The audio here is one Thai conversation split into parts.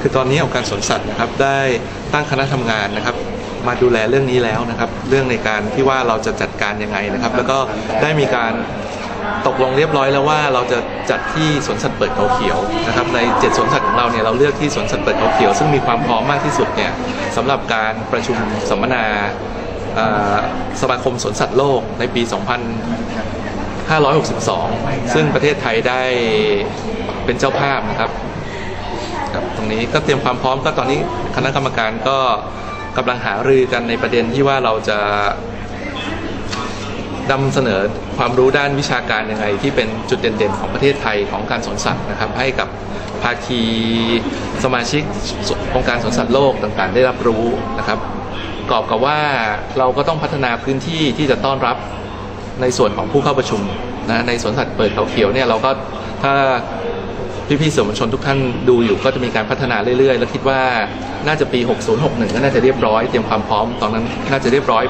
คือตอนนี้องค์การสวนสัตว์นะครับได้ตั้งคณะทำงานนะครับ มาดูแลเรื่องนี้แล้วนะครับ เรื่องในการที่ว่าเราจะจัดการยังไงนะครับ แล้วก็ได้มีการตกลงเรียบร้อยแล้วว่าเราจะจัดที่สวนสัตว์เปิดเขาเขียวนะครับในเจ็ดสวนสัตว์ของเราเนี่ยเราเลือกที่สวนสัตว์เปิดเขาเขียว ซึ่งมีความพร้อมมากที่สุดเนี่ยสำหรับการประชุมสัมมนาสมาคมสวนสัตว์โลกในปี 2562 ซึ่งประเทศไทยได้เป็นเจ้าภาพนะครับ นี้ ก็เตรียมความพร้อมก็ตอนนี้คณะกรรมการก็กำลังหารือกันในประเด็นที่ว่าเราจะนำเสนอความรู้ด้านวิชาการยังไง ที่เป็นจุดเด่นๆของประเทศไทยของการสวนสัตว์นะครับ ให้กับภาคีสมาชิกองค์การสวนสัตว์โลกต่างๆ ได้รับรู้นะครับประกอบกับว่าเราก็ต้องพัฒนาพื้นที่ที่จะต้อนรับในส่วนของผู้เข้าประชุมนะในสวนสัตว์เปิดเขาเขียวเนี่ยเราก็ถ้า พี่ๆสื่อมวลชนทุกท่านดูอยู่ก็จะมีการพัฒนาเรื่อยๆ แล้วคิดว่าน่าจะปี 6061 ก็น่าจะเรียบร้อยเตรียมความพร้อมตอนนั้นน่าจะเรียบร้อย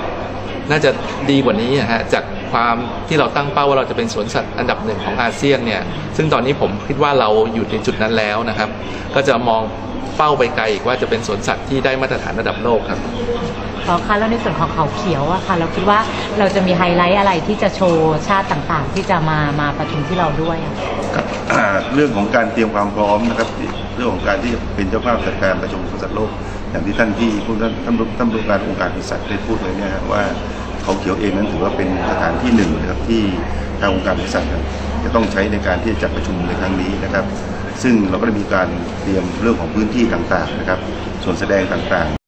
น่าจะดีกว่านี้นะฮะจากความที่เราตั้งเป้าว่าเราจะเป็นสวนสัตว์อันดับหนึ่งของอาเซียนเนี่ยซึ่งตอนนี้ผมคิดว่าเราอยู่ในจุดนั้นแล้วนะครับ ก็จะมอง เป้าไปไกลอีกว่าจะเป็นสวนสัตว์ที่ได้มาตรฐานระดับโลกครับอ๋อค่ะแล้วในส่วนของเขาเขียวอะค่ะ เราคิดว่าเราจะมีไฮไลท์อะไรที่จะโชว์ชาติต่างๆ ที่จะมามาประชุมที่เราด้วยอะครับอ่าเรื่องของการเตรียมความพร้อมนะครับ เรื่องของการที่จะเป็นเจ้าภาพจัดการประชุมสวนสัตว์โลก อย่างที่ท่านที่ผู้ท่านท่านท่านผู้การองค์การปศุสัตว์ได้พูดไว้เนี่ยฮะว่าเขาเขียวเองนั้นถือว่าเป็นสถานที่หนึ่งนะครับที่ทางองค์การปศุสัตว์ จะต้องใช้ในการที่จะจัดประชุมในครั้งนี้นะครับ ซึ่งเราก็ได้มีการเตรียมเรื่องของพื้นที่ต่างๆนะครับ ส่วนแสดงต่างๆ